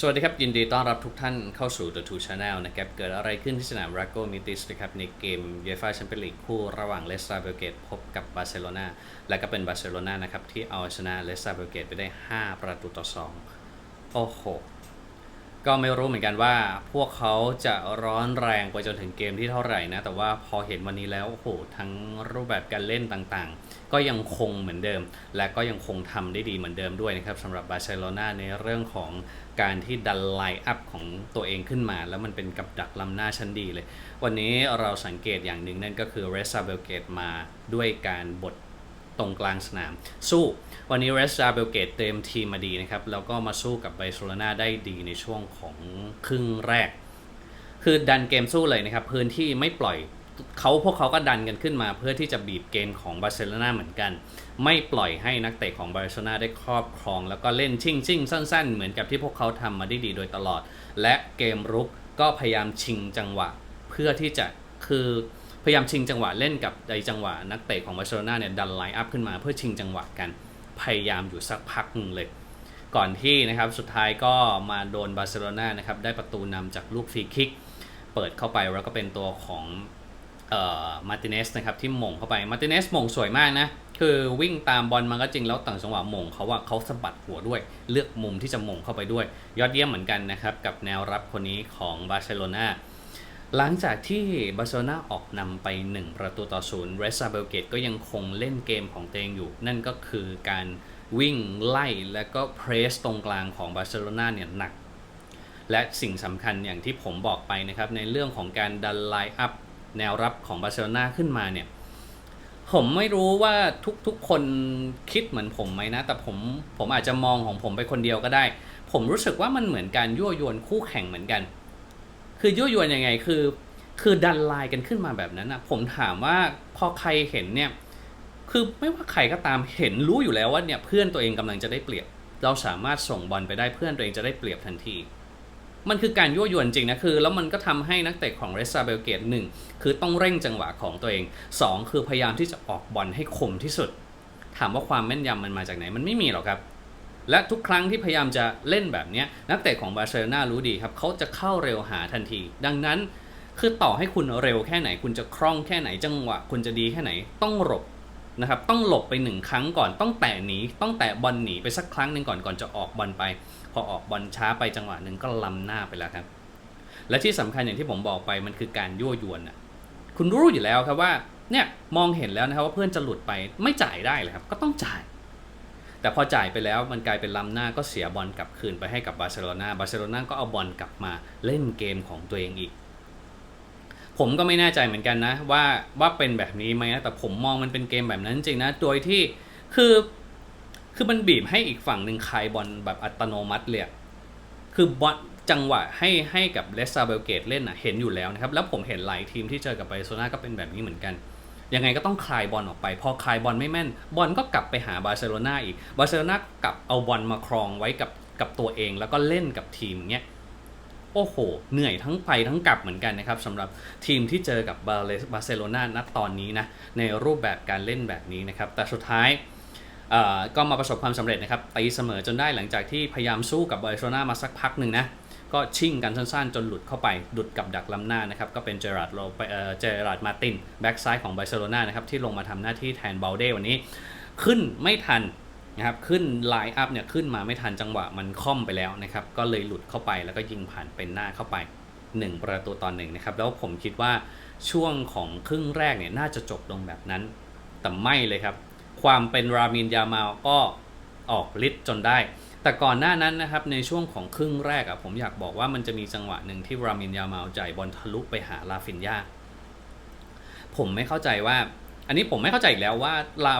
สวัสดีครับ ยินดีต้อนรับทุกท่านเข้าสู่ The Two Channel นะครับ เกิดอะไรขึ้นที่สนามราโกมิติสนะครับ ในเกมเยฟ่าแชมเปี้ยนลีกคู่ระหว่างเลสตาเบลเกตพบกับบาร์เซโลนาและก็เป็นบาร์เซโลนานะครับ ที่เอาชนะเลสตาเบลเกตไปได้ 5 ประตูต่อ 2 โอ้โห ก็ไม่รู้เหมือนกันว่าพวกเขาจะร้อนแรงไปจนถึงเกมที่เท่าไหร่นะ แต่ว่าพอเห็นวันนี้แล้วโอ้โหทั้งรูปแบบการเล่นต่างๆ ก็ยังคงเหมือนเดิม และก็ยังคงทำได้ดีเหมือนเดิมด้วยนะครับสำหรับบาร์เซโลนาในเรื่องของ การที่ดันไลน์อัพของตัวเองขึ้นมา แล้วมันเป็นกับดักล้ำหน้าชั้นดีเลย วันนี้เราสังเกตอย่างหนึ่งนั่นก็คือเรซาเบลเกตมาด้วยการบดตรงกลางสนาม สู้ วันนี้เรสซาเบลเกตเต็มทีมมาดีนะครับ แล้วก็มาสู้กับไบโซลนาได้ดีในช่วงของครึ่งแรก คือดันเกมสู้เลยนะครับ พื้นที่ไม่ปล่อย เขาพวกเขาก็ดันกันขึ้นมา เพื่อที่จะบีบเกมของบาร์เซโลนาเหมือนกัน ไม่ปล่อยให้นักเตะของบาร์เซโลนาได้ครอบครอง แล้วก็เล่นชิ่งชิ่งสั้น ๆ เหมือนกับที่พวกเขาทำมาได้ดีโดยตลอด และเกมรุกก็พยายามชิงจังหวะ เพื่อที่จะคือพยายามชิงจังหวะเล่นกับในจังหวะนักเตะของบาร์เซโลนาเนี่ยดันไลน์อัพขึ้นมาเพื่อชิงจังหวะกันพยายามอยู่สักพักหนึ่งเลย ก่อนที่นะครับสุดท้ายก็มาโดนบาร์เซโลนานะครับได้ประตูนำจากลูกฟรีคิก เปิดเข้าไปแล้วก็เป็นตัวของ เอ่อมาร์ติเนสนะครับที่หม่งเข้าไปมาร์ติเนสหม่งสวยมากนะคือวิ่งตามบอลมันก็จริงแล้วต่างจังหวะหม่งเขาว่าเขาสะบัดหัวด้วย เลือกมุมที่จะหม่งเข้าไปด้วย ยอดเยี่ยมเหมือนกันนะครับกับแนวรับคนนี้ของบาร์เซโลนาหลังจากที่บาร์เซโลนาออกนำไป 1 ประตูต่อศูนย์เรซาเบลเกตก็ยังคงเล่นเกมของตัวเองอยู่ นั่นก็คือการวิ่งไล่และก็เพรสตรงกลางของบาร์เซโลนาเนี่ยหนัก และสิ่งสำคัญอย่างที่ผมบอกไปนะครับในเรื่องของการดันไลน์อัพ แนวรับของบาร์เซโลนาขึ้นมาเนี่ย ผมไม่รู้ว่าทุกๆคนคิดเหมือนผมไหมนะ แต่ผมผมอาจจะมองของผมไปคนเดียวก็ได้ ผมรู้สึกว่ามันเหมือนการยั่วยวนคู่แข่งเหมือนกัน คือยั่วยวนยังไงคือ คือดันไลน์กันขึ้นมาแบบนั้นนะผมถามว่าพอใครเห็นเนี่ย คือไม่ว่าใครก็ตามเห็นรู้อยู่แล้วว่าเนี่ยเพื่อนตัวเองกำลังจะได้เปรียบเราสามารถส่งบอลไปได้เพื่อนตัวเองจะได้เปรียบทันที มันคือการยั่วยวนจริงนะคือ แล้วมันก็ทำให้นักเตะของเรซาเบลเกตหนึ่งคือต้องเร่งจังหวะของตัวเอง 2 คือพยายามที่จะออกบอลให้คมที่สุด ถามว่าความแม่นยำมันมาจากไหนมันไม่มีหรอกครับ และทุกครั้งที่พยายามจะเล่นแบบนี้นักเตะของบาร์เซโลนารู้ดีครับเขาจะเข้าเร็วหาทันที ดังนั้นคือต่อให้คุณเร็วแค่ไหน คุณจะคล่องแค่ไหนจังหวะ คุณจะดีแค่ไหนต้องหลบนะครับต้องหลบไปหนึ่งครั้งก่อนต้องแตะหนีต้องแตะบอลหนีไปสักครั้งหนึ่งก่อนก่อนจะออกบอลไป อออกบอลช้าไปจังหวะหนึ่งก็ล้ำหน้าไปแล้วครับ และที่สำคัญอย่างที่ผมบอกไปมันคือการยั่วยวนอะคุณรู้อยู่แล้วครับว่าเนี่ยมองเห็นแล้วนะครับว่าเพื่อนจะหลุดไปไม่จ่ายได้เลยครับ ก็ต้องจ่าย แต่พอจ่ายไปแล้วมันกลายเป็นล้ำหน้าก็เสียบอลกลับคืนไปให้กับบาร์เซโลนาบาร์เซโลนาก็เอาบอลกลับมาเล่นเกมของตัวเองอีก ผมก็ไม่แน่ใจเหมือนกันนะว่าว่าเป็นแบบนี้ไหมนะแต่ผมมองมันเป็นเกมแบบนั้นจริงนะโดยที่คือ คือมันบีบให้อีกฝั่งหนึ่งคายบอลแบบอัตโนมัติเลยคือบอลจังหวะให้ให้กับเลสซาเบลเกตเล่นอะเห็นอยู่แล้วนะครับ แล้วผมเห็นหลายทีมที่เจอกับบาร์เซโลนาก็เป็นแบบนี้เหมือนกัน ยังไงก็ต้องคลายบอลออกไป พอคลายบอลไม่แม่น บอลก็กลับไปหาบาร์เซโลนาอีกบาร์เซโลนากลับเอาบอลมาครองไว้กับกับตัวเอง แล้วก็เล่นกับทีมเนี้ยโอ้โห เหนื่อยทั้งไปทั้งกลับเหมือนกันนะครับสำหรับทีมที่เจอกับบาร์บาร์เซโลนาณตอนนี้นะในรูปแบบการเล่นแบบนี้นะครับแต่สุดท้าย ก็มาประสบความสำเร็จนะครับตีเสมอจนได้หลังจากที่พยายามสู้กับบาร์เซโลนามาสักพักหนึ่งนะก็ชิ่งกันสั้นๆ จนหลุดเข้าไปหลุดกับดักล้ำหน้านะครับ ก็เป็นเจอราร์ดโลไปเอ่อเจอราร์ดมาตินแบ็กซ้ายของบาร์เซโลนานะครับ ที่ลงมาทำหน้าที่แทนเบลเดวันนี้ ขึ้นไม่ทันนะครับ ขึ้นไลน์อัพเนี่ย ขึ้นมาไม่ทันจังหวะมันค่อมไปแล้วนะครับ ก็เลยหลุดเข้าไปแล้วก็ยิงผ่านเป็นหน้าเข้าไป 1 ประตูต่อหนึ่งนะครับ แล้วผมคิดว่าช่วงของครึ่งแรกเนี่ยน่าจะจบลงแบบนั้นแต่ไม่เลยครับ ความเป็นรามินยามาลก็ออกฤทธิ์จนได้ แต่ก่อนหน้านั้นนะครับในช่วงของครึ่งแรกอะผมอยากบอกว่ามันจะมีจังหวะหนึ่งที่รามินยามาลจ่ายบอลทะลุไปหาลาฟินยาผมไม่เข้าใจว่า อันนี้ผมไม่เข้าใจอีกแล้วว่าลา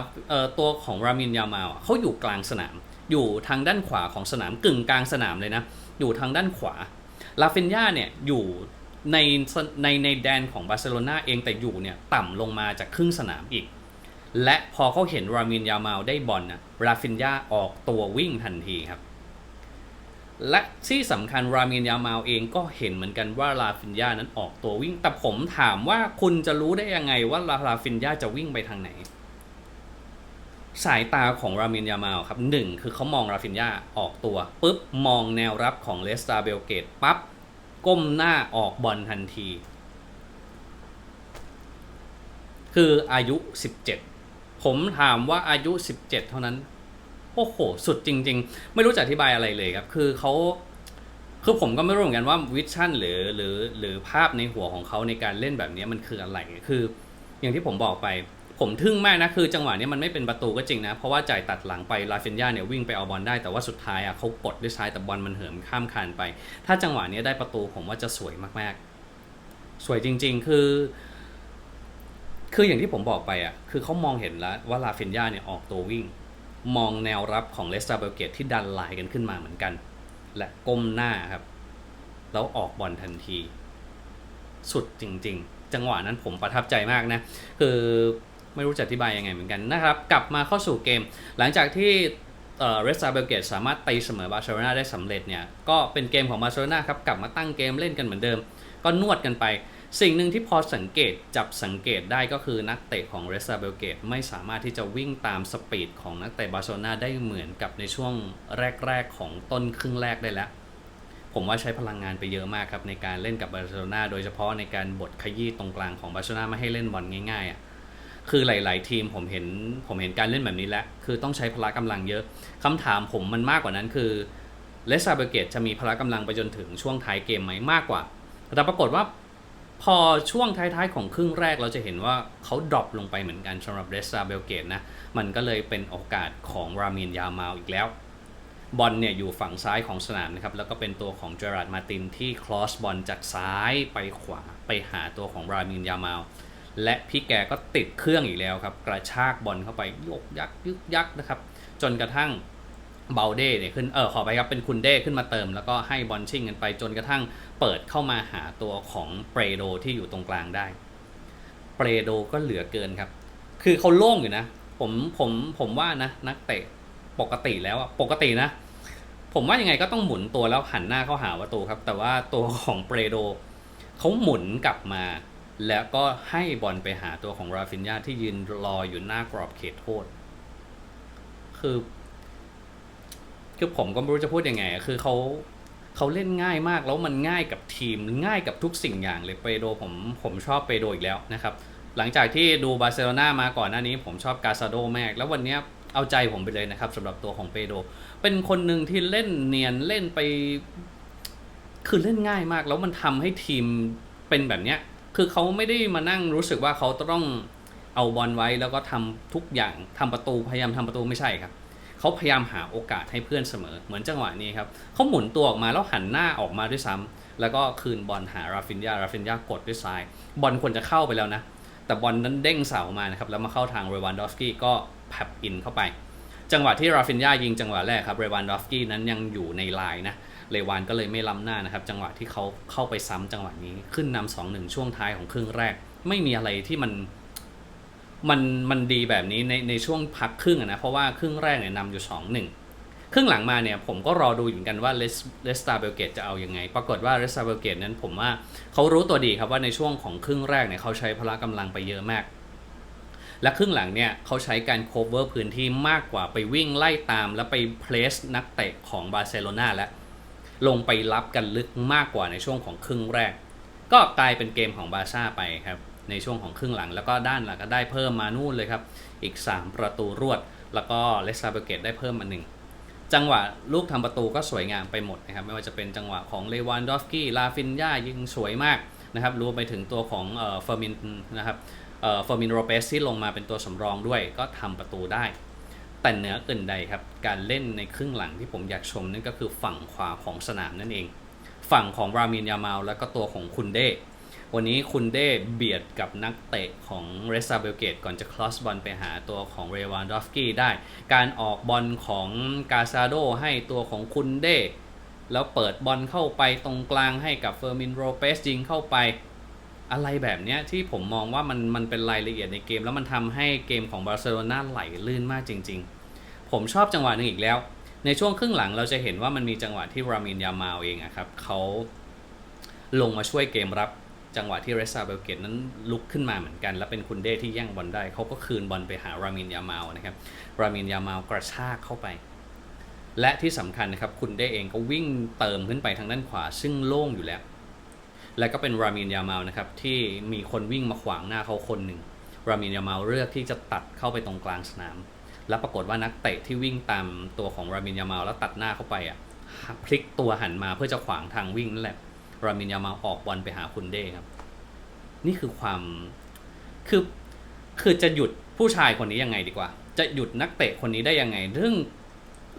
ตัวของรามินยามาลเขาอยู่กลางสนาม อยู่ทางด้านขวาของสนามกึ่งกลางสนามเลยนะ อยู่ทางด้านขวาลาฟินยาเนี่ยอยู่ในในในแดนของบาร์เซโลนาเองแต่อยู่เนี่ยต่ำลงมาจากครึ่งสนามอีก และพอเขาเห็นรามินยามาลได้บอลนะราฟินยาออกตัววิ่งทันทีครับ และที่สำคัญรามินยามาลเองก็เห็นเหมือนกันว่าราฟินยานั้นออกตัววิ่ง แต่ผมถามว่าคุณจะรู้ได้ยังไงว่าราฟินยาจะวิ่งไปทางไหน สายตาของรามินยามาลครับหนึ่งคือเขามองราฟินยาออกตัวปุ๊บมองแนวรับของเลสตาเบลเกตปั๊บก้มหน้าออกบอลทันที คืออายุ 17 ผมถามว่าอายุ 17 เท่านั้น โอ้โห สุดจริง ๆ ไม่รู้จะอธิบายอะไรเลยครับ คือเขาคือผมก็ไม่รู้เหมือนกันว่าวิชั่นหรือหรือหรือภาพในหัวของเขาในการเล่นแบบนี้มันคืออะไร คือ อย่างที่ผมบอกไป ผมทึ่งมากนะ คือจังหวะนี้มันไม่เป็นประตูก็จริงนะ เพราะว่าจ่ายตัดหลังไปลาเฟนยาเนี่ยวิ่งไปเอาบอลได้ แต่ว่าสุดท้ายอะเขากดด้วยซ้ายแต่บอลมันเหิมข้ามคานไป ถ้าจังหวะนี้ได้ประตูผมว่าจะสวยมากๆ สวยจริง ๆ คือ คืออย่างที่ผมบอกไปอะ คือเขามองเห็นแล้วว่าลาเฟนยาเนี่ยออกตัววิ่ง มองแนวรับของเลสตาเบลเกตที่ดันไลน์กันขึ้นมาเหมือนกัน และก้มหน้าครับ แล้วออกบอลทันที สุดจริง ๆ จังหวะนั้นผมประทับใจมากนะ คือไม่รู้จะอธิบายยังไงเหมือนกันนะครับ กลับมาเข้าสู่เกม หลังจากที่เรสตาเบลเกตสามารถตีเสมอบาร์เซโลนาได้สำเร็จเนี่ย ก็เป็นเกมของบาร์เซโลนาครับ กลับมาตั้งเกมเล่นกันเหมือนเดิม ก็นวดกันไป สิ่งหนึ่งที่พอสังเกตจับสังเกตได้ก็คือนักเตะของเรสตาเบลเกตไม่สามารถที่จะวิ่งตามสปีดของนักเตะบาร์เซโลนาได้เหมือนกับในช่วงแรก ๆ ของต้นครึ่งแรกได้แล้ว ผมว่าใช้พลังงานไปเยอะมากครับในการเล่นกับบาร์เซโลนาโดยเฉพาะในการบดขยี้ตรงกลางของบาร์เซโลนาไม่ให้เล่นบอลง่ายๆอะคือหลาย ๆ ทีมผมเห็นผมเห็นการเล่นแบบนี้แล้วคือต้องใช้พละกำลังเยอะคำถามผมมันมากกว่านั้นคือเลซาเบเกตจะมีพละกำลังไปจนถึงช่วงท้ายเกมไหมมากกว่า แต่ปรากฏว่า พอช่วงท้ายๆ ของครึ่งแรกเราจะเห็นว่าเขาดรอปลงไปเหมือนกันสำหรับเรสซาเบลเกตนะมันก็เลยเป็นโอกาสของรามินยามาลอีกแล้วบอลเนี่ยอยู่ฝั่งซ้ายของสนามนะครับแล้วก็เป็นตัวของเจอราร์ดมาตินที่คลอสบอลจากซ้ายไปขวาไปหาตัวของรามินยามาลและพี่แกก็ติดเครื่องอีกแล้วครับ กระชากบอลเข้าไปยกยักยึกยักนะครับ จนกระทั่ง เบลเด้เนี่ยขึ้นเออขอไปครับเป็นคุณเด้ขึ้นมาเติม แล้วก็ให้บอลชิ่งกันไปจนกระทั่งเปิดเข้ามาหาตัวของเปรโดที่อยู่ตรงกลางได้ เปรโดก็เหลือเกินครับ คือเขาโล่งอยู่นะ ผมผมผมว่านะนักเตะปกติแล้วอะปกตินะ ผมว่ายังไงก็ต้องหมุนตัวแล้วหันหน้าเข้าหาประตูครับ แต่ว่าตัวของเปรโดเขาหมุนกลับมา แล้วก็ให้บอลไปหาตัวของราฟินยาที่ยืนรออยู่หน้ากรอบเขตโทษ คือ คือผมก็ไม่รู้จะพูดยังไง คือเขาเขาเล่นง่ายมากแล้วมันง่ายกับทีมง่ายกับทุกสิ่งอย่างเลยเปโดผมผมชอบเปโดอีกแล้วนะครับ หลังจากที่ดูบาร์เซโลนามาก่อนหน้านี้ ผมชอบกาซาโดมาก แล้ววันนี้เอาใจผมไปเลยนะครับสำหรับตัวของเปโด เป็นคนหนึ่งที่เล่นเนียนเล่นไป คือเล่นง่ายมาก แล้วมันทำให้ทีมเป็นแบบเนี้ยคือเขาไม่ได้มานั่งรู้สึกว่าเขาต้องเอาบอลไว้แล้วก็ทำทุกอย่างทำประตูพยายามทำประตูไม่ใช่ครับ เขาพยายามหาโอกาสให้เพื่อนเสมอ เหมือนจังหวะนี้ครับเขาหมุนตัวออกมาแล้วหันหน้าออกมาด้วยซ้ำแล้วก็คืนบอลหาราฟินยาราฟินยากดด้วยซ้าย บอลควรจะเข้าไปแล้วนะ แต่บอลนั้นเด้งเสามานะครับแล้วมาเข้าทางเรวันดอฟสกี้ก็แผบอินเข้าไป จังหวะที่ราฟินยายิงจังหวะแรกครับเรวันดอฟสกี้นั้นยังอยู่ในลายนะเรวานก็เลยไม่ล้ำหน้านะครับ จังหวะที่เขาเข้าไปซ้ำจังหวะนี้ขึ้นนำสองหนึ่งช่วงท้ายของครึ่งแรก ไม่มีอะไรที่มัน มันมันดีแบบนี้ในในช่วงพักครึ่งนะเพราะว่าครึ่งแรกเนี่ยนำอยู่สองหนึ่งครึ่งหลังมาเนี่ยผมก็รอดูอยู่กันว่าเลสตาเบลเกตจะเอาอยัางไง ปรากฏว่าเลสตาเบลเกตนั้นผมว่าเขารู้ตัวดีครับว่าในช่วงของครึ่งแรกเนี่ยเขาใช้พละกำลังไปเยอะมาก และครึ่งหลังเนี่ยเขาใช้การโคเวอร์พื้นที่มากกว่าไปวิ่งไล่ตาม แล้วไปเพลสนักเตะของบาร์เซโลนาแล้วลงไปรับกันลึกมากกว่าในช่วงของครึ่งแรก ก็กลายเป็นเกมของบาร์ซ่าไปครับ ในช่วงของครึ่งหลัง แล้วก็ด้านหลังก็ได้เพิ่มมานู่นเลยครับ อีก 3 ประตูรวด แล้วก็เลสซาเบเกตได้เพิ่มมาหนึ่งจังหวะลูกทำประตูก็สวยงามไปหมดนะครับ ไม่ว่าจะเป็นจังหวะของเลวานดอฟสกี้ลาฟินยายิงสวยมากนะครับรวมไปถึงตัวของเฟอร์มินนะครับเฟอร์มินโรเปสที่ลงมาเป็นตัวสำรองด้วยก็ทำประตูได้ แต่เหนืออื่นใดครับ การเล่นในครึ่งหลังที่ผมอยากชมนั่นก็คือฝั่งขวาของสนามนั่นเอง ฝั่งของรามินยามาลแล้วก็ตัวของคุณเด วันนี้คุณเด้เบียดกับนักเตะของเรซาเบลเกตก่อนจะคลอสบอลไปหาตัวของเรวานดอฟกี้ได้ การออกบอลของกาซาโดให้ตัวของคุณเด้แล้วเปิดบอลเข้าไปตรงกลางให้กับเฟอร์มินโรเปสยิงเข้าไปอะไรแบบนี้ที่ผมมองว่ามันมันเป็นรายละเอียดในเกม แล้วมันทำให้เกมของบาร์เซโลนาไหลลื่นมากจริง ๆ ผมชอบจังหวะหนึ่งอีกแล้ว ในช่วงครึ่งหลังเราจะเห็นว่ามันมีจังหวะที่รามินยามาลเองอะครับเขาลงมาช่วยเกมรับ จังหวะที่เรซาเบลเกตนั้นลุกขึ้นมาเหมือนกัน แล้วเป็นคุณเด้ที่แย่งบอลได้ เขาก็คืนบอลไปหารามินยามาลนะครับรามินยามาลกระชากเข้าไป และที่สำคัญนะครับคุณเด้เองก็วิ่งเติมขึ้นไปทางด้านขวา ซึ่งโล่งอยู่แล้ว และก็เป็นรามินยามาลนะครับที่มีคนวิ่งมาขวางหน้าเขาคนหนึ่งรามินยามาลเลือกที่จะตัดเข้าไปตรงกลางสนาม แล้วปรากฏว่านักเตะที่วิ่งตามตัวของรามินยามาลแล้วตัดหน้าเข้าไปอะพลิกตัวหันมาเพื่อจะขวางทางวิ่งนั่นแหละ รามินยามาลออกบอลไปหาคุณเด้ครับ นี่คือความคือคือจะหยุดผู้ชายคนนี้ยังไงดีกว่า จะหยุดนักเตะคนนี้ได้ยังไงเรื่อง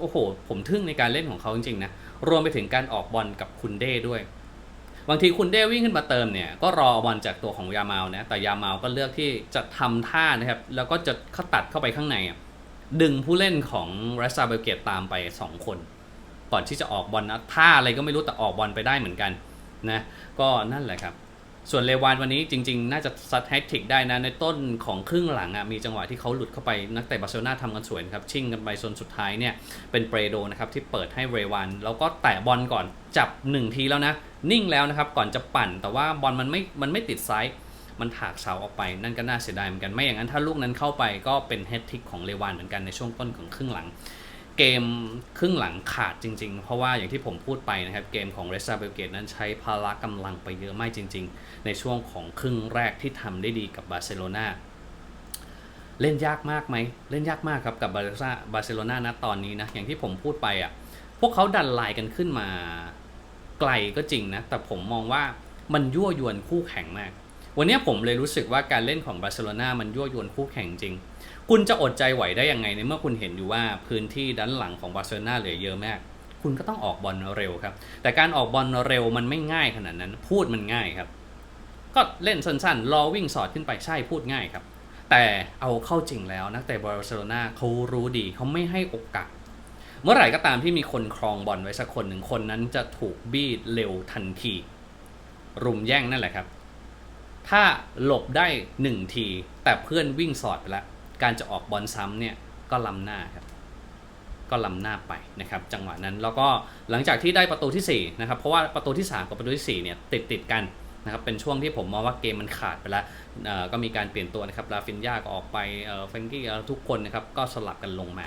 โอ้โห ผมทึ่งในการเล่นของเขาจริงๆนะรวมไปถึงการออกบอลกับคุณเด้ด้วย บางทีคุณเด้วิ่งขึ้นมาเติมเนี่ยก็รอบอลจากตัวของยามาลนะแต่ยามาลก็เลือกที่จะทำท่านะครับแล้วก็จะเข้าตัดเข้าไปข้างในดึงผู้เล่นของเรสซาเบลเกตตามไป 2 คน ก่อนที่จะออกบอลนะท่าอะไรก็ไม่รู้แต่ออกบอลไปได้เหมือนกัน นะก็นั่นแหละครับ ส่วนเลวานวันนี้จริง ๆ น่าจะซัดแฮตทริกได้นะ ในต้นของครึ่งหลังอะมีจังหวะที่เขาหลุดเข้าไปนักเตะบาร์เซโลนาทำกันสวยครับ ชิ่งกันไปจนสุดท้ายเนี่ยเป็นเปรโดนะครับที่เปิดให้เรวานแล้วก็แตะบอลก่อนจับ 1 ทีแล้วนะ นิ่งแล้วนะครับก่อนจะปั่น แต่ว่าบอลมันไม่มันไม่ติดไซส์มันถากเสาออกไปนั่นก็น่าเสียดายเหมือนกันไม่อย่างนั้นถ้าลูกนั้นเข้าไปก็เป็นแฮตทริกของเลวานเหมือนกันในช่วงต้นของครึ่งหลัง เกมครึ่งหลังขาดจริง ๆ เพราะว่าอย่างที่ผมพูดไปนะครับ เกมของเรซาเบลเกตนั้นใช้พละกำลังไปเยอะมากจริง ๆ ในช่วงของครึ่งแรกที่ทำได้ดีกับบาร์เซโลนาเล่นยากมากไหม เล่นยากมากครับกับบาร์ซาบาร์เซโลนานะตอนนี้นะ อย่างที่ผมพูดไปอะ พวกเขาดันไลน์กันขึ้นมาไกลก็จริงนะ แต่ผมมองว่ามันยั่วยวนคู่แข่งมาก วันนี้ผมเลยรู้สึกว่าการเล่นของบาร์เซโลนามันยั่วยวนคู่แข่งจริง คุณจะอดใจไหวได้ยังไงในเมื่อคุณเห็นอยู่ว่าพื้นที่ด้านหลังของบาร์เซโลนาเหลือเยอะมาก คุณก็ต้องออกบอลเร็วครับ แต่การออกบอลเร็วมันไม่ง่ายขนาดนั้น พูดมันง่ายครับ ก็เล่นสั้นๆ รอวิ่งสอดขึ้นไปใช่พูดง่ายครับ แต่เอาเข้าจริงแล้วนักเตะบาร์เซโลนาเขารู้ดีเขาไม่ให้โอกาสเมื่อไหร่ก็ตามที่มีคนครองบอลไว้สักคนหนึ่งคนนั้นจะถูกบีดเร็วทันที รุมแย่งนั่นแหละครับ ถ้าหลบได้หนึ่งที แต่เพื่อนวิ่งสอดไปแล้ว การจะออกบอลซ้ำเนี่ยก็ล้ำหน้าครับ ก็ล้ำหน้าไปนะครับ จังหวะนั้นแล้วก็หลังจากที่ได้ประตูที่4นะครับเพราะว่าประตูที่ 3 กับประตูที่4เนี่ยติดติดกันนะครับเป็นช่วงที่ผมมองว่าเกมมันขาดไปแล้วก็มีการเปลี่ยนตัวนะครับลาฟินยาก็ออกไปเฟรงกี้ทุกคนนะครับก็สลับกันลงมา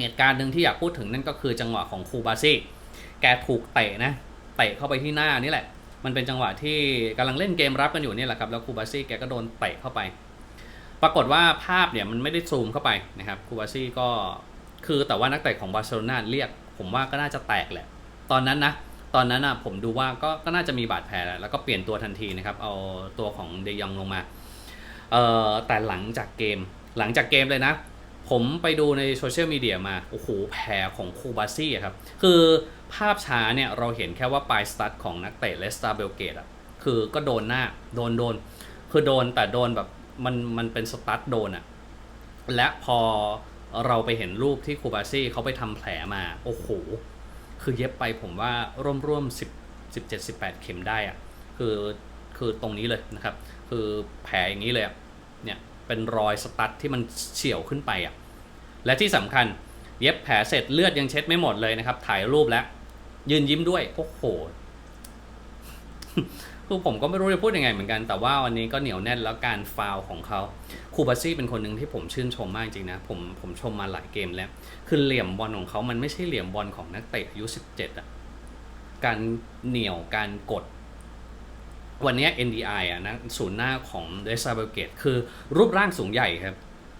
เหตุการณ์หนึ่งที่อยากพูดถึงนั่นก็คือจังหวะของคูบาซี่แกถูกเตะนะเตะเข้าไปที่หน้านี่แหละ มันเป็นจังหวะที่กำลังเล่นเกมรับกันอยู่นี่แหละครับแล้วคูบาซี่แกก็โดนเตะเข้าไป ปรากฏว่าภาพเนี่ยมันไม่ได้ซูมเข้าไปนะครับคูบาซี่ก็คือแต่ว่านักเตะของบาร์เซโลนาเรียก ผมว่าก็น่าจะแตกแหละ ตอนนั้นนะตอนนั้นนะผมดูว่าก็ก็น่าจะมีบาดแผลแหละแล้วก็เปลี่ยนตัวทันทีนะครับเอาตัวของเดยองลงมาเอ่อแต่หลังจากเกม หลังจากเกมเลยนะ ผมไปดูในโซเชียลมีเดียมาโอ้โหแผลของคูบาซี่ครับคือ ภาพช้าเนี่ยเราเห็นแค่ว่าปลายสตัดของนักเตะเลสตาเบลเกตอะคือก็โดนหน้าโดนโดน คือโดนแต่โดนแบบมันมันเป็นสตัดโดนอะและพอเราไปเห็นรูปที่คูบาซี่เขาไปทำแผลมาโอ้โหคือเย็บไปผมว่าร่วมร่วมสิบสิบเจ็ดสิบแปดเข็มได้อะคือคือตรงนี้เลยนะครับ คือแผลอย่างนี้เลยอะเนี่ยเป็นรอยสตัดที่มันเฉียวขึ้นไปอะและที่สำคัญเย็บแผลเสร็จเลือดยังเช็ดไม่หมดเลยนะครับ ถ่ายรูปแล้ว ยืนยิ้มด้วย โอ้โหคือผมก็ไม่รู้จะพูดยังไงเหมือนกัน แต่ว่าวันนี้ก็เหนียวแน่นแล้วการฟาวของเขาคูบาซี่เป็นคนหนึ่งที่ผมชื่นชมมากจริงนะ ผมผมชมมาหลายเกมแล้ว คือเหลี่ยมบอลของเขามันไม่ใช่เหลี่ยมบอลของนักเตะอายุ 17อะการเหนี่ยวการกด วันนี้ NDI อะนะศูนย์หน้าของเดซาเบลเกตคือรูปร่างสูงใหญ่ครับ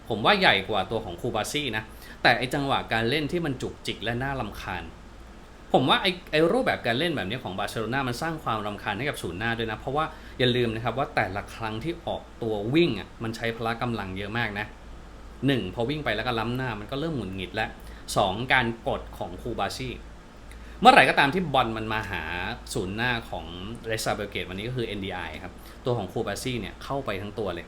ผมว่าใหญ่กว่าตัวของคูบาซี่นะ แต่ไอจังหวะการเล่นที่มันจุกจิกและน่าลำคาญ ผมว่าไอไอรูปแบบการเล่นแบบนี้ของบาร์เซโลนามันสร้างความรำคาญให้กับศูนย์หน้าด้วยนะ เพราะว่าอย่าลืมนะครับว่าแต่ละครั้งที่ออกตัววิ่งอะมันใช้พละกำลังเยอะมากนะหนึ่งพอวิ่งไปแล้วก็ล้ำหน้ามันก็เริ่มหงุดหงิดแล้วสองการกดของคูบาซี่เมื่อไหร่ก็ตามที่บอลมันมาหาศูนย์หน้าของเรซาเบลเกตวันนี้ก็คือ NDI ครับ ตัวของคูบาซี่เนี่ยเข้าไปทั้งตัวเลย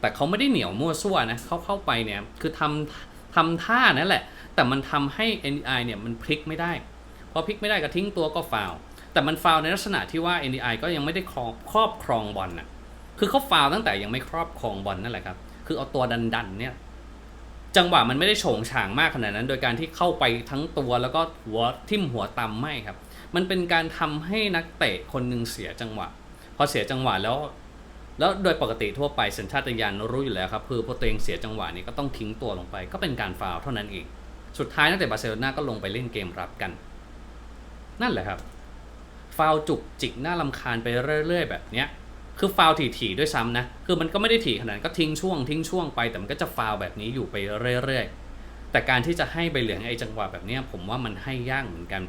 แต่เขาไม่ได้เหนียวมั่วซั่วนะเขาเข้าไปเนี่ยคือทำทำท่านั่นแหละ แต่มันทำให้ NDI เนี่ยมันพลิกไม่ได้ อพลิกไม่ได้ก็ทิ้งตัวก็ฟาวแต่มันฟาวในลักษณะที่ว่า NDI ก็ยังไม่ได้ครอบครอบครองบอลน่ะคือเขาฟาวตั้งแต่ยังไม่ครอบครองบอลนั่นแหละครับ คือเอาตัวดันๆเนี่ยจังหวะมันไม่ได้โฉงฉางมากขนาดนั้น โดยการที่เข้าไปทั้งตัวแล้วก็หัวทิ่มหัวตำไม่ครับ มันเป็นการทำให้นักเตะคนหนึ่งเสียจังหวะ พอเสียจังหวะแล้ว แล้วโดยปกติทั่วไปสัญชาตญาณรู้อยู่แล้วครับคือพอตัวเองเสียจังหวะนี้ก็ต้องทิ้งตัวลงไป ก็เป็นการฟาวเท่านั้นเอง สุดท้ายนักเตะบาร์เซโลนาก็ลงไปเล่นเกมรับกัน นั่นแหละครับฟาวจุกจิกน่าลำคาญไปเรื่อย ๆ แบบเนี้ยคือฟาวถี่ๆด้วยซ้ำนะ คือมันก็ไม่ได้ถี่ขนาดนั้นก็ทิ้งช่วงทิ้งช่วงไป แต่มันก็จะฟาวแบบนี้อยู่ไปเรื่อยๆ แต่การที่จะให้ใบเหลืองไอจังหวะแบบนี้ผมว่ามันให้ยากเหมือนกัน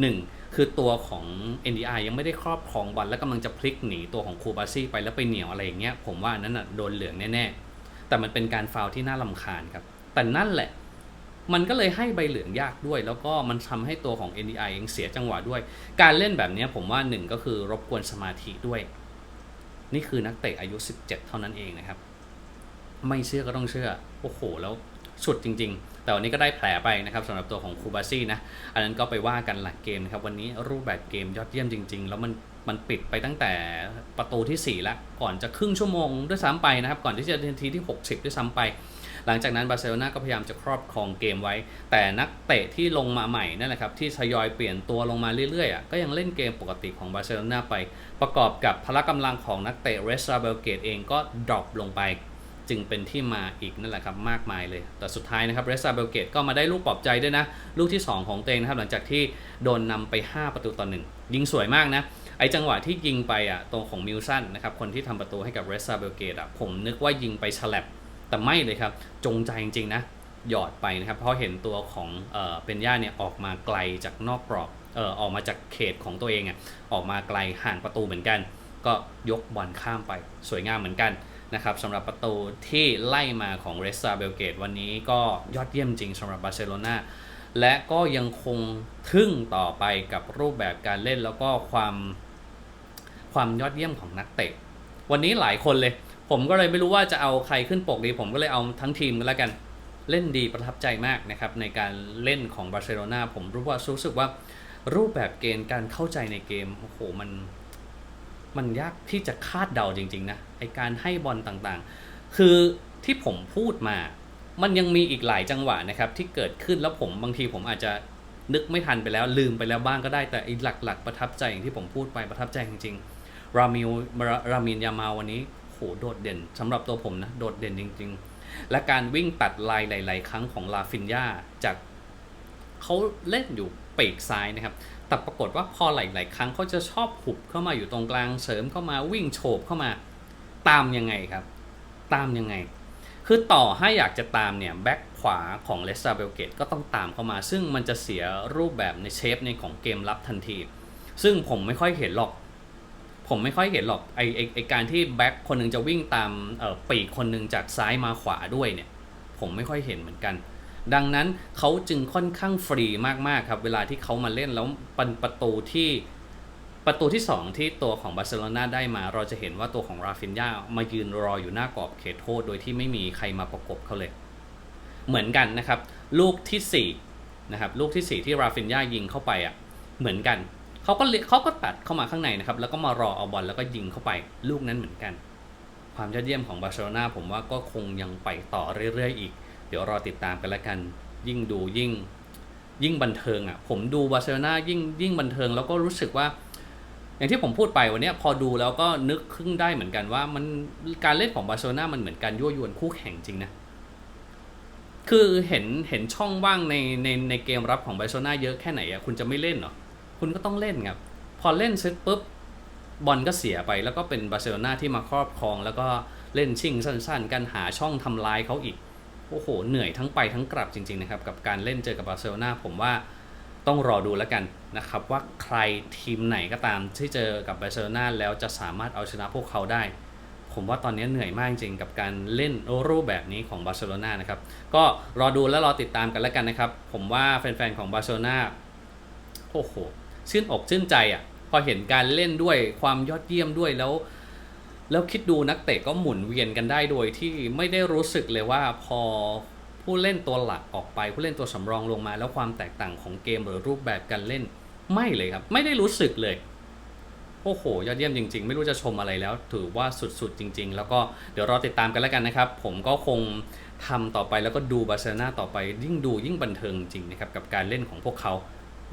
หนึ่งคือตัวของ NDI ยังไม่ได้ครอบครองบอลแล้วกำลังจะพลิกหนีตัวของคูบาซี่ไปแล้วไปเหนียวอะไรอย่างเงี้ยผมว่าอันนั้นน่ะโดนเหลืองแน่ๆ แต่มันเป็นการฟาวที่น่าลำคาญครับ แต่นั่นแหละ มันก็เลยให้ใบเหลืองยากด้วย แล้วก็มันทำให้ตัวของ NDI เองเสียจังหวะด้วย การเล่นแบบนี้ผมว่าหนึ่งก็คือรบกวนสมาธิด้วย นี่คือนักเตะอายุ 17 เท่านั้นเองนะครับ ไม่เชื่อก็ต้องเชื่อ โอ้โห แล้วสุดจริง ๆ แต่วันนี้ก็ได้แผลไปนะครับสำหรับตัวของคูบาซี่นะ อันนั้นก็ไปว่ากันหลังเกมนะครับวันนี้รูปแบบเกมยอดเยี่ยมจริง ๆ แล้วมันมันปิดไปตั้งแต่ประตูที่ 4 แล้ว ก่อนจะครึ่งชั่วโมงด้วยซ้ำไปนะครับ ก่อนที่จะนาทีที่ 60 ด้วยซ้ำไป หลังจากนั้นบาร์เซโลนาก็พยายามจะครอบครองเกมไว้ แต่นักเตะที่ลงมาใหม่นั่นแหละครับที่ทยอยเปลี่ยนตัวลงมาเรื่อยๆอะก็ยังเล่นเกมปกติของบาร์เซโลนาไป ประกอบกับพละกำลังของนักเตะเรสซาเบลเกตเองก็ดรอปลงไปจึงเป็นที่มาอีกนั่นแหละครับมากมายเลย แต่สุดท้ายนะครับเรสซาเบลเกตก็มาได้ลูกปลอบใจด้วยนะ ลูกที่ 2 ของเตงนะครับหลังจากที่โดนนำไป 5 ประตูต่อหนึ่งยิงสวยมากนะ ไอจังหวะที่ยิงไปอะตรงของมิลสันนะครับคนที่ทำประตูให้กับเรสซาเบลเกตอะผมนึกว่ายิงไปฉลับ แต่ไม่เลยครับ จงใจจริงๆนะ หยอดไปนะครับ เพราะเห็นตัวของเออเป็นย่าเนี่ยออกมาไกลจากนอกกรอบเออออกมาจากเขตของตัวเองอะออกมาไกลห่างประตูเหมือนกัน ก็ยกบอลข้ามไปสวยงามเหมือนกันนะครับสำหรับประตูที่ไล่มาของเรสซาเบลเกตวันนี้ก็ยอดเยี่ยมจริงสำหรับบาร์เซโลนาและก็ยังคงทึ่งต่อไปกับรูปแบบการเล่นแล้วก็ความความยอดเยี่ยมของนักเตะ วันนี้หลายคนเลย ผมก็เลยไม่รู้ว่าจะเอาใครขึ้นปกดี ผมก็เลยเอาทั้งทีมกันแล้วกัน เล่นดีประทับใจมากนะครับในการเล่นของบาร์เซโลนาผมรู้ว่ารู้สึกว่ารูปแบบเกมการเข้าใจในเกมโอ้โหมันมันยากที่จะคาดเดาจริงๆนะไอการให้บอลต่างๆ คือที่ผมพูดมา มันยังมีอีกหลายจังหวะนะครับที่เกิดขึ้นแล้วผมบางทีผมอาจจะนึกไม่ทันไปแล้วลืมไปแล้วบ้างก็ได้แต่ไอหลักๆ ประทับใจอย่างที่ผมพูดไปประทับใจจริงๆ รามิลรามินยามาวันนี้ หโดดเด่นสำหรับตัวผมนะ โดดเด่นจริง ๆ และการวิ่งตัดลายหลาย ๆ ครั้งของลาฟินยาจากเขาเล่นอยู่ปีกซ้ายนะครับ แต่ปรากฏว่าพอหลาย ๆ ครั้งเขาจะชอบหุบเข้ามาอยู่ตรงกลางเสริมเข้ามาวิ่งโฉบเข้ามาตามยังไงครับ ตามยังไง คือต่อให้อยากจะตามเนี่ยแบ็คขวาของเลสซาเบลเกตก็ต้องตามเข้ามา ซึ่งมันจะเสียรูปแบบในเชฟในของเกมรับทันที ซึ่งผมไม่ค่อยเห็นหรอก ผมไม่ค่อยเห็นหรอกไอไอไอการที่แบ็คคนหนึ่งจะวิ่งตามเอ่อปีกคนหนึ่งจากซ้ายมาขวาด้วยเนี่ย ผมไม่ค่อยเห็นเหมือนกัน ดังนั้นเขาจึงค่อนข้างฟรีมากๆครับเวลาที่เขามาเล่นแล้วป็นประตูที่ประตูที่ 2 ที่ตัวของบาร์เซโลนาได้มา เราจะเห็นว่าตัวของราฟินยามายืนรออยู่หน้ากรอบเขตโทษ โดยที่ไม่มีใครมาประกบเขาเลย เหมือนกันนะครับ ลูกที่4นะครับลูกที่ 4 ที่ราฟินยายิงเข้าไปอะเหมือนกัน เขาก็เขาก็ตัดเข้ามาข้างในนะครับ แล้วก็มารอเอาบอลแล้วก็ยิงเข้าไปลูกนั้นเหมือนกัน ความยอดเยี่ยมของบาร์เซโลนาผมว่าก็คงยังไปต่อเรื่อยๆอีก เดี๋ยวรอติดตามกันแล้วกัน ยิ่งดูยิ่งยิ่งบันเทิงอะ ผมดูบาร์เซโลนายิ่งยิ่งบันเทิงแล้วก็รู้สึกว่า อย่างที่ผมพูดไปวันนี้พอดูแล้วก็นึกขึ้นได้เหมือนกันว่ามันการเล่นของบาร์เซโลนามันเหมือนการยั่วยวนคู่แข่งจริงนะคือเห็นเห็นช่องว่างในในในเกมรับของบาร์เซโลนาเยอะแค่ไหนอะคุณจะไม่เล่นเหรอ คุณก็ต้องเล่นครับ พอเล่นเสร็จปุ๊บบอลก็เสียไปแล้วก็เป็นบาร์เซโลนาที่มาครอบครอง แล้วก็เล่นชิงสั้น ๆ กันหาช่องทำลายเขาอีก โอ้โห เหนื่อยทั้งไปทั้งกลับจริง ๆ นะครับ กับการเล่นเจอกับบาร์เซโลนาผมว่าต้องรอดูแล้วกันนะครับว่าใครทีมไหนก็ตามที่เจอกับบาร์เซโลนาแล้วจะสามารถเอาชนะพวกเขาได้ ผมว่าตอนนี้เหนื่อยมากจริงกับการเล่นรูปแบบนี้ของบาร์เซโลนานะครับก็รอดูและรอติดตามกันแล้วกันนะครับ ผมว่าแฟนๆของบาร์เซโลนาโอ้โห ชื่นอกชื่นใจอะพอเห็นการเล่นด้วยความยอดเยี่ยมด้วยแล้ว แล้วคิดดูนักเตะก็หมุนเวียนกันได้โดยที่ไม่ได้รู้สึกเลยว่าพอผู้เล่นตัวหลักออกไป ผู้เล่นตัวสำรองลงมา แล้วความแตกต่างของเกมหรือรูปแบบการเล่นไม่เลยครับ ไม่ได้รู้สึกเลยโอ้โหยอดเยี่ยมจริง ๆ ไม่รู้จะชมอะไรแล้ว ถือว่าสุดๆ จริง ๆ แล้วก็เดี๋ยวรอติดตามกันแล้วกันนะครับ ผมก็คงทำต่อไปแล้วก็ดูบาร์เซโลนาต่อไปยิ่งดูยิ่งบันเทิงจริงนะครับกับการเล่นของพวกเขา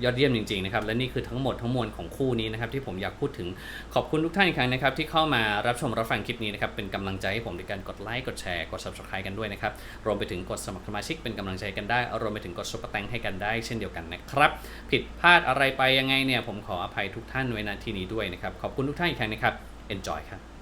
ยอดเยี่ยมจริงๆนะครับและนี่คือทั้งหมดทั้งมวลของคู่นี้นะครับที่ผมอยากพูดถึงขอบคุณทุกท่านอีกครั้งนะครับที่เข้ามารับชมรับฟังคลิปนี้นะครับเป็นกำลังใจให้ผมในการกดไลค์กดแชร์กด subscribe กันด้วยนะครับรวมไปถึงกดสมัครสมาชิกเป็นกำลังใจกันได้รวมไปถึงกดซุปเปอร์แตงให้กันได้ เช่นเดียวกันนะครับผิดพลาดอะไรไปยังไงเนี่ยผมขออภัยทุกท่านไว้ณที่นี้ด้วยนะครับขอบคุณทุกท่านอีกครั้งนะครับ enjoy ครับ